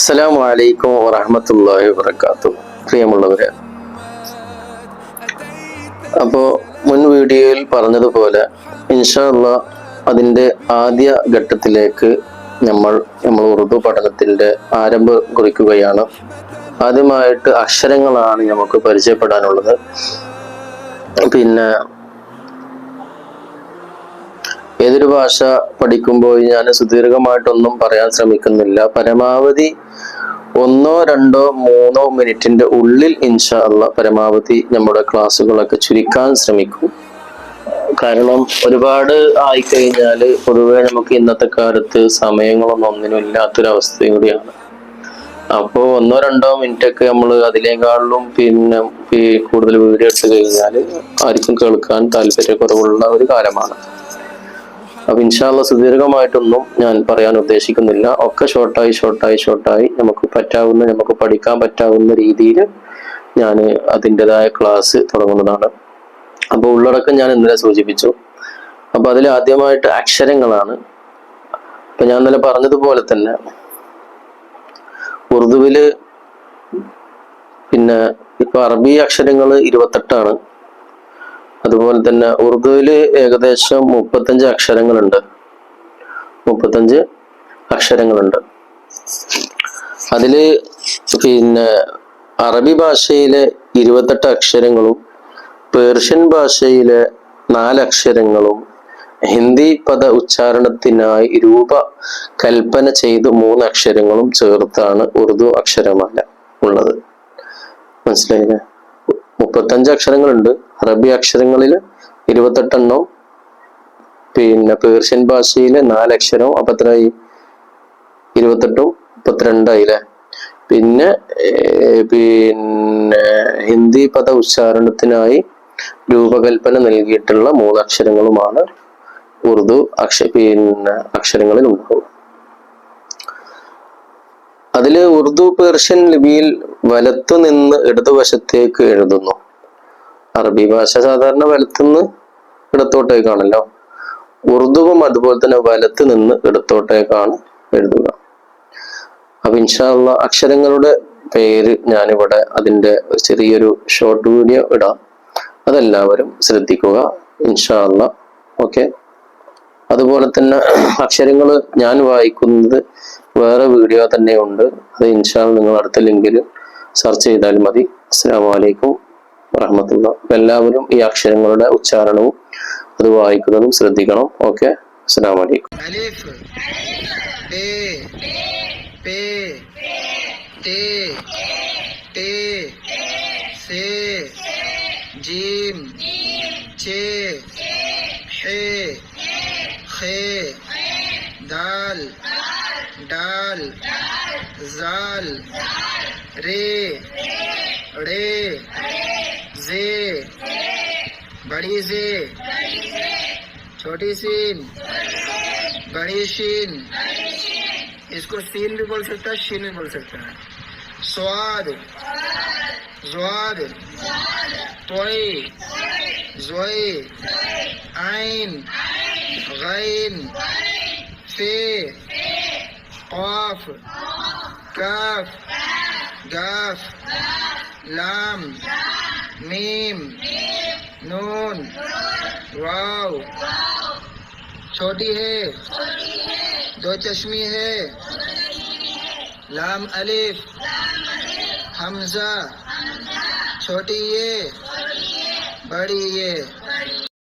അസ്സലാമു വലൈക്കും വറഹമത്തല്ലാഹി വബർക്കാത്തു പ്രിയമുള്ളവരെ അപ്പോൾ മുൻ വീഡിയോയിൽ പറഞ്ഞതുപോലെ ഇൻഷാല്ല അതിന്റെ ആദ്യ ഘട്ടത്തിലേക്ക് നമ്മൾ നമ്മൾ ഉറുദു പഠനത്തിന്റെ ആരംഭം കുറിക്കുകയാണ്. ആദ്യമായിട്ട് അക്ഷരങ്ങളാണ് നമുക്ക് പരിചയപ്പെടാനുള്ളത്. പിന്നെ ഏതൊരു ഭാഷ പഠിക്കുമ്പോൾ ഞാൻ സുദീർഘമായിട്ടൊന്നും പറയാൻ ശ്രമിക്കുന്നില്ല. പരമാവധി ഒന്നോ രണ്ടോ മൂന്നോ മിനിറ്റിന്റെ ഉള്ളിൽ ഇൻഷാ അല്ല പരമാവധി നമ്മുടെ ക്ലാസ്സുകളൊക്കെ ചുരുക്കാൻ ശ്രമിക്കും. കാരണം ഒരുപാട് ആയി ആയിക്കഴിഞ്ഞാൽ പൊതുവെ നമുക്ക് ഇന്നത്തെ കാലത്ത് സമയങ്ങളൊന്നും ഒന്നിനും ഇല്ലാത്തൊരവസ്ഥയും കൂടിയാണ്. അപ്പോൾ ഒന്നോ രണ്ടോ മിനിറ്റ് ഒക്കെ നമ്മൾ അതിനേക്കാളിലും പിന്നെ കൂടുതൽ വീഡിയോ എടുത്തു കഴിഞ്ഞാൽ ആർക്കും കേൾക്കാൻ താല്പര്യക്കുറവുള്ള ഒരു കാലമാണ്. അപ്പൊ ഇൻഷാല്ല സുദീർഘമായിട്ടൊന്നും ഞാൻ പറയാൻ ഉദ്ദേശിക്കുന്നില്ല. ഒക്കെ ഷോർട്ടായി ഷോർട്ടായി ഷോർട്ടായി നമുക്ക് പറ്റാവുന്ന നമുക്ക് പഠിക്കാൻ പറ്റാവുന്ന രീതിയിൽ ഞാൻ അതിന്റെതായ ക്ലാസ് തുടങ്ങുന്നതാണ്. അപ്പോൾ ഉള്ളടക്കം ഞാൻ ഇന്നലെ സൂചിപ്പിച്ചു. അപ്പൊ അതിൽ ആദ്യമായിട്ട് അക്ഷരങ്ങളാണ്. അപ്പൊ ഞാൻ ഇന്നലെ പറഞ്ഞതുപോലെ തന്നെ ഉറുദുവിൽ പിന്നെ ഇപ്പൊ അറബി അക്ഷരങ്ങൾ ഇരുപത്തെട്ടാണ്. അതുപോലെ തന്നെ ഉറുദുവിൽ ഏകദേശം മുപ്പത്തഞ്ച് അക്ഷരങ്ങളുണ്ട്. മുപ്പത്തഞ്ച് അക്ഷരങ്ങളുണ്ട്. അതിൽ പിന്നെ അറബി ഭാഷയിലെ ഇരുപത്തെട്ട് അക്ഷരങ്ങളും പേർഷ്യൻ ഭാഷയിലെ നാലക്ഷരങ്ങളും ഹിന്ദി പദ ഉച്ചാരണത്തിനായി രൂപ കൽപ്പന ചെയ്ത് മൂന്ന് അക്ഷരങ്ങളും ചേർത്താണ് ഉറുദു അക്ഷരമാല ഉള്ളത്. മനസ്സിലായില്ലേ? മുപ്പത്തഞ്ച് അക്ഷരങ്ങളുണ്ട്. അറബി അക്ഷരങ്ങളിൽ ഇരുപത്തെട്ടെണ്ണം പിന്നെ പേർഷ്യൻ ഭാഷയിലെ നാലക്ഷരവും. അപ്പൊ എത്രയായി ഇരുപത്തെട്ടും മുപ്പത്തിരണ്ടായില്ലേ? പിന്നെ ഏർ, പിന്നെ ഹിന്ദി പദ ഉച്ചാരണത്തിനായി രൂപകൽപ്പന നൽകിയിട്ടുള്ള മൂന്നക്ഷരങ്ങളുമാണ് ഉറുദു അക്ഷ പിന്നെ അക്ഷരങ്ങളിൽ ഉണ്ടാവുക അതിൽ ഉറുദു പേർഷ്യൻ ലിപിയിൽ വലത്തു നിന്ന് ഇടതുവശത്തേക്ക് എഴുതുന്നു. അറബി ഭാഷ സാധാരണ വലത്തുനിന്ന് ഇടത്തോട്ടേക്കാണല്ലോ. ഉറുദുവും അതുപോലെ തന്നെ വലത്ത് നിന്ന് ഇടത്തോട്ടേക്കാണ് എഴുതുക. അപ്പൊ ഇൻഷാല്ല അക്ഷരങ്ങളുടെ പേര് ഞാനിവിടെ അതിന്റെ ചെറിയൊരു ഷോർട്ട് വീഡിയോ ഇടാം. അതെല്ലാവരും ശ്രദ്ധിക്കുക. ഇൻഷാല്ല ഓക്കെ അതുപോലെ തന്നെ അക്ഷരങ്ങൾ ഞാൻ വായിക്കുന്നത് വേറെ വീഡിയോ തന്നെയുണ്ട്. അത് ഇൻഷാൽ നിങ്ങൾ അടുത്ത ലിങ്കിൽ സെർച്ച് ചെയ്താൽ മതി. അസ്സാം വലൈക്കും വറഹമത്തുള്ള. എല്ലാവരും ഈ അക്ഷരങ്ങളുടെ ഉച്ചാരണവും അത് വായിക്കുന്നതും ശ്രദ്ധിക്കണം. ഓക്കെ? അസ്സാം വലൈക്കും ജീം. ചേ. ഹേ. खे दाल। डाल जाल। रे। रे। जे। बड़ी जे। छोटी सीन। बड़ी शीन। इसको सीन भी बोल सकता है, शीन भी बोल सकता है। स्वाद। ज्वाद तोई जोई आइन, गैन, से, कौफ, कफ, गफ, लाम, मीम, नून, वाव, छोटी है, दो चश्मी है, लाम अलिफ, हमजा, छोटी ये बड़ी ये